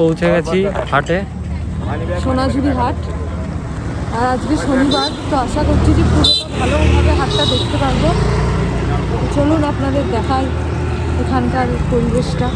পৌঁছে গেছি হাটে। সোনাঝুরি হাট। আর আজকে শনিবার, তো আশা করছি যে পুরোটা ভালোভাবে হাটটা দেখতে পারব। চলুন আপনাদের দেখাই এখানকার পরিবেশটা।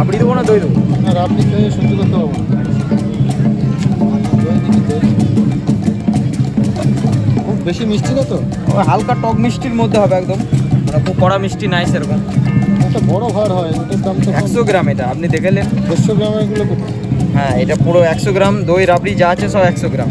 রাবড়ি দেবো না দই দেবো? আর আপনি খেয়ে সহ্য করতে পারব না। খুব বেশি মিষ্টি না তো? হালকা টক মিষ্টির মধ্যে হবে একদম। মানে খুব কড়া মিষ্টি নাই সেরকম। একটা বড় ভার হয় ওটার দাম তো একশো গ্রাম এটা আপনি দেখেলেন? দেড়শো গ্রামেরগুলো হ্যাঁ এটা পুরো একশো গ্রাম দই রাবড়ি যা আছে সব একশো গ্রাম।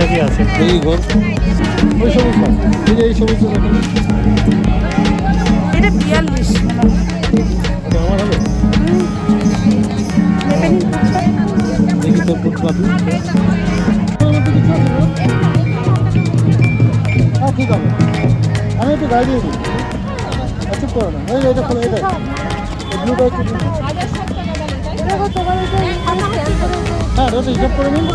ঠিকঠাকই আছে? এই ঘর ওই সবুজ না এই যে এই সবুজ এটা বিয়াল্লিশ। আমার হবে? দেখি তোর পুত্র আপনি হ্যাঁ ঠিক আছে। আমি একটু গাড়ি দিয়ে দিই। আচ্ছা করো না। এই যে এটা খোলো এটা ব্লুটা একটু হ্যাঁ ওটা হিসাব করে নিন।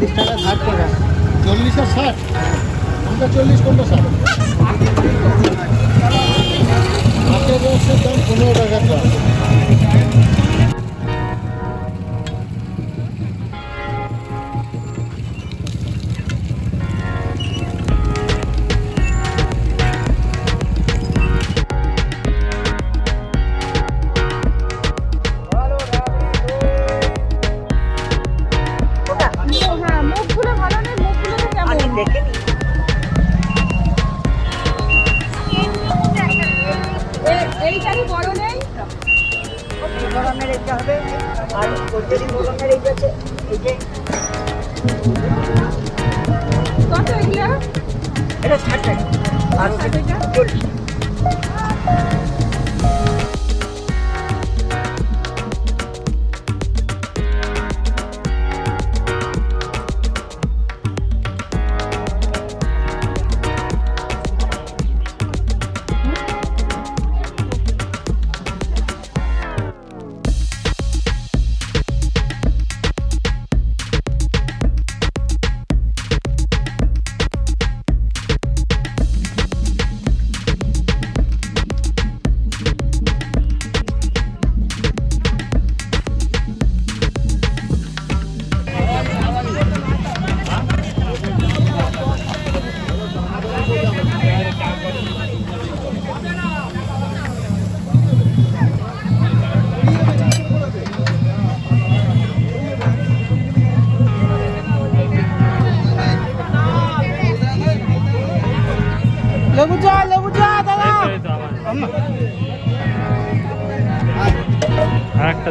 চল্লিশ টাকা ষাট টাকা চল্লিশ আর ষাট? কোনটা চল্লিশ কোনটা ষাট। হাতের রসের দাম পনেরো টাকা কত এগুলো? এটা ষাট টাকা। আর চল্লিশ।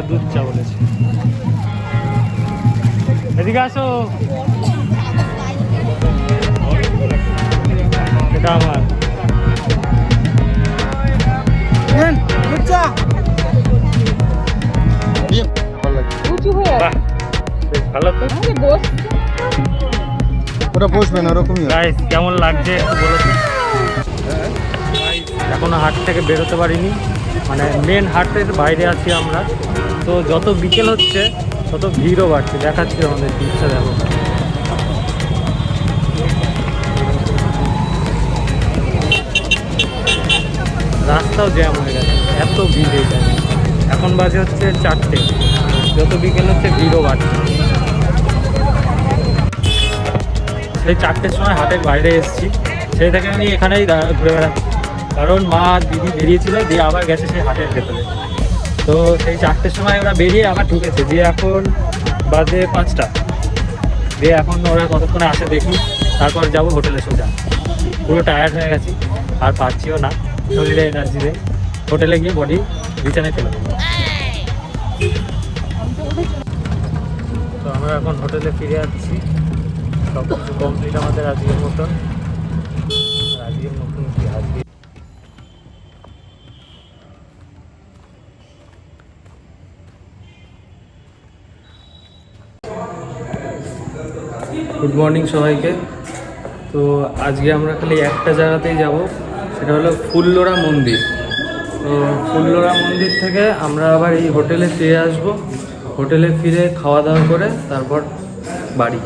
একটা দুধ চা বলেছে। এদিকে আসো। এটা আমার। হয়ে ভালো তো। ওটা বসবে না ওরকমই হবে। গাইস কেমন লাগছে একটু বলো তো? এখনও হাট থেকে বেরোতে পারিনি। মানে মেন হাটের বাইরে আছি আমরা। তো যত বিকেল হচ্ছে, তত ভিড়ও বাড়ছে। দেখাচ্ছি আমাদের দিকটা দেখো। রাস্তাও জ্যাম হয়ে গেছে। এত ভিড় হয়ে এ। এখন বাজে হচ্ছে চারটে। যত বিকেল হচ্ছে, ভিড়ও বাড়ছে। সেই চারটের সময় হাটের বাইরে এসেছি। সেই থেকে আমি এখানেই ঘুরে বেড়াচ্ছি। কারণ মা দিদি বেরিয়েছিল, দিয়ে আবার গেছে সেই হাটের ভেতরে। তো সেই চারটের সময় ওরা বেরিয়ে আবার ঢুকেছে, দিয়ে এখন বাজে পাঁচটা। দিয়ে এখন ওরা কতক্ষণে আসে দেখি, তারপর যাব হোটেলে সোজা। পুরো টায়ার্ড হয়ে গেছি, আর পাচ্ছিও না, শরীরে এনার্জি নেই। হোটেলে গিয়ে বডি বিছানায় ফেলে তো আমরা এখন হোটেলে ফিরে আসছি। সব কিছু কমপ্লিট আমাদের আজকের মতন। আজকের মতন কি আজকে গুড মর্নিং সবাইকে। তো আজকে আমরা খালি একটা জায়গাতেই যাব, সেটা হলো ফুল্লোরা মন্দির। তো ফুল্লোরা মন্দির থেকে আমরা আবার এই হোটেলে ফিরে আসব। হোটেলে ফিরে খাওয়া দাওয়া করে তারপর বাড়ি।